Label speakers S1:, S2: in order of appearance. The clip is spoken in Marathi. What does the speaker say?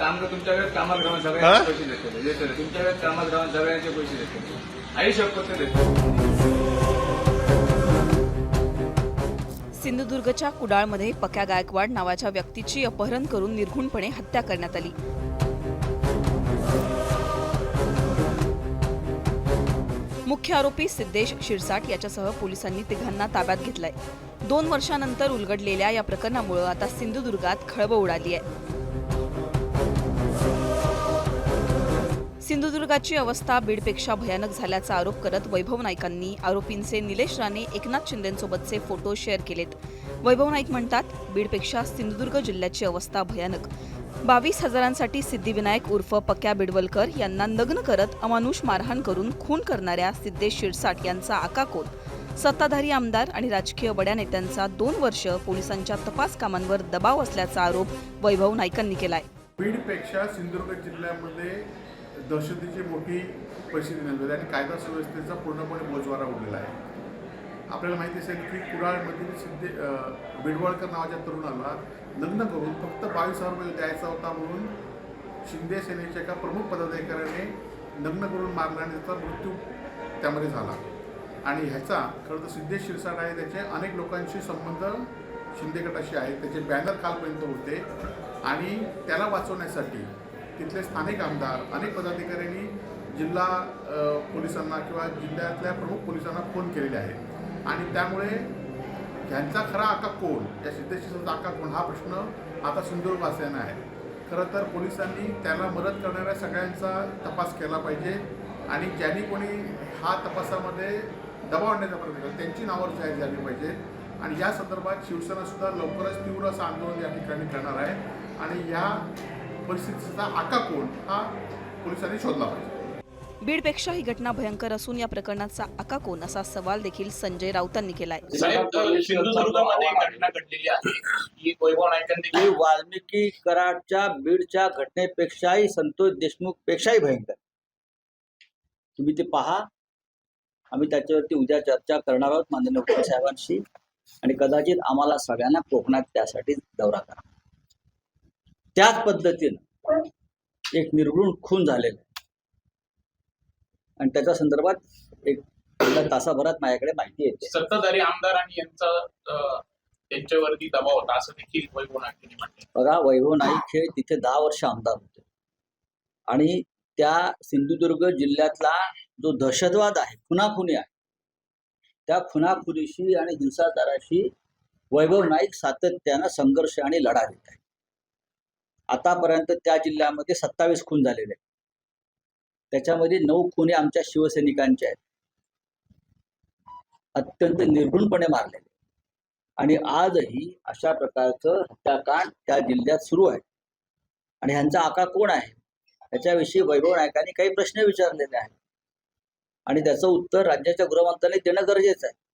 S1: काम तुमच्या वेळेत कामात राहून सगळ्यांचे पैसे देतो. देतो तुमच्या वेळेत कामात राहून सगळ्यांचे पैसे देतो. आई शपथ देतो.
S2: सिंधुदुर्गच्या कुडाळमध्ये पक्या गायकवाड नावाच्या व्यक्तीची अपहरण करून निर्घुणपणे हत्या करण्यात आली. मुख्य आरोपी सिद्धेश शिरसाट याच्यासह पोलिसांनी तिघांना ताब्यात घेतलाय. दोन वर्षानंतर उलगडलेल्या या प्रकरणामुळे आता सिंधुदुर्गात खळबळ उडाली आहे. सिंधुदुर्गाची अवस्था बीडपेक्षा भयानक झाल्याचा आरोप करत वैभव नाईकांनी आरोपींचे निलेश राणे एकनाथ शिंदेसोबतचे फोटो शेअर केलेत. वैभव नाईक म्हणतात बीडपेक्षा सिंधुदुर्ग जिल्ह्याची अवस्था भयानक. बावीस हजारांसाठी सिद्धिविनायक उर्फ पक्या बिडवलकर यांना नग्न करत अमानुष मारहाण करून खून करणाऱ्या सिद्धेश शिरसाट यांचा आकाकोल सत्ताधारी आमदार आणि राजकीय बड्या नेत्यांचा दोन वर्ष पोलिसांच्या तपास कामांवर दबाव असल्याचा आरोप वैभव नाईकांनी केलाय.
S3: बीडपेक्षा सिंधुदुर्ग जिल्ह्यामध्ये दहशतीची मोठी परिस्थिती निर्माण आणि कायदा सुव्यवस्थेचा पूर्णपणे बोजवारा उडलेला आहे. आपल्याला माहिती असेल की कुडाळमधील सिद्धे अं, बिडवळकर नावाच्या तरुणाला लग्न करून फक्त बावीस हजार रुपये द्यायचा होता म्हणून शिंदे सेनेच्या एका प्रमुख पदाधिकाऱ्याने लग्न करून मारला आणि त्याचा मृत्यू त्यामध्ये झाला. आणि ह्याचा खरं तर सिद्धेश शिरसाट आहे त्याचे अनेक लोकांशी संबंध शिंदे गटाशी आहेत. त्याचे बॅनर कालपर्यंत होते. आणि त्याला वाचवण्यासाठी तिथले स्थानिक आमदार अनेक पदाधिकाऱ्यांनी जिल्हा पोलिसांना किंवा जिल्ह्यातल्या प्रमुख पोलिसांना फोन केलेले आहेत. आणि त्यामुळे ह्यांचा खरा आका कोण? या सिद्धेश्वरचा आका कोण? हा प्रश्न आता सिंधुदुर्गवासियांना आहे. खरं तर पोलिसांनी त्याला मदत करणाऱ्या सगळ्यांचा तपास केला पाहिजे आणि ज्यांनी कोणी हा तपासामध्ये दबाव आणण्याचा प्रयत्न केला त्यांची नावं जाहीर झाली पाहिजेत. आणि या संदर्भात शिवसेनासुद्धा लवकरच तीव्र असं आंदोलन या ठिकाणी करणार आहे. आणि या परिस्थितीचा आका कोण हा पोलिसांनी शोधला पाहिजे.
S2: बीडपेक्षा ही घटना भयंकर असून या प्रकरणाचा आका कोण असा सवाल देखील संजय राऊतांनी केलाय.
S4: साहेब सिंधुदुर्गमध्ये एक घटना घडलेली आहे. की वैभव नाईकांनी
S5: ही वाल्मिकी कराडच्या बीडच्या घटनेपेक्षाही संतोष देशमुख पेक्षाही भयंकर. तुम्ही ते पहा. आम्ही त्याच्यावरती उद्या चर्चा करणार आहोत माननीय साहेबांशी. आणि कदाचित आम्हाला सगळ्यांना कोकणात त्यासाठी दौरा करा. त्याच पद्धतीनं एक निर्गुण खून झालेला आणि त्याच्या संदर्भात एक तासाभरात माझ्याकडे माहिती येते.
S4: सत्ताधारी आमदार आणि यांचा त्यांच्यावरती दबाव होता असं देखील वैभव म्हटलं.
S5: बघा वैभव नाईक हे तिथे दहा वर्ष आमदार होते. आणि त्या सिंधुदुर्ग जिल्ह्यातला जो दहशतवाद आहे खुनाखुनी आहे त्या खुनाखुनीशी आणि हिंसाचाराशी वैभव नाईक सातत्यानं संघर्ष आणि लढा देत आहे आतापर्यंत त्या जिल्ह्यामध्ये सत्तावीस खून झालेले आहेत. त्याच्यामध्ये नऊ खुने आमच्या शिवसैनिकांचे आहेत. अत्यंत निर्गुणपणे मारलेले आणि आजही अशा प्रकारचं हत्याकांड त्या जिल्ह्यात सुरू आहे. आणि ह्यांचा आका कोण आहे? याच्याविषयी वैभव नायकांनी काही प्रश्न विचारलेले आहेत. आणि त्याचं उत्तर राज्याच्या गृहमंत्र्यांनी देणं गरजेचं आहे.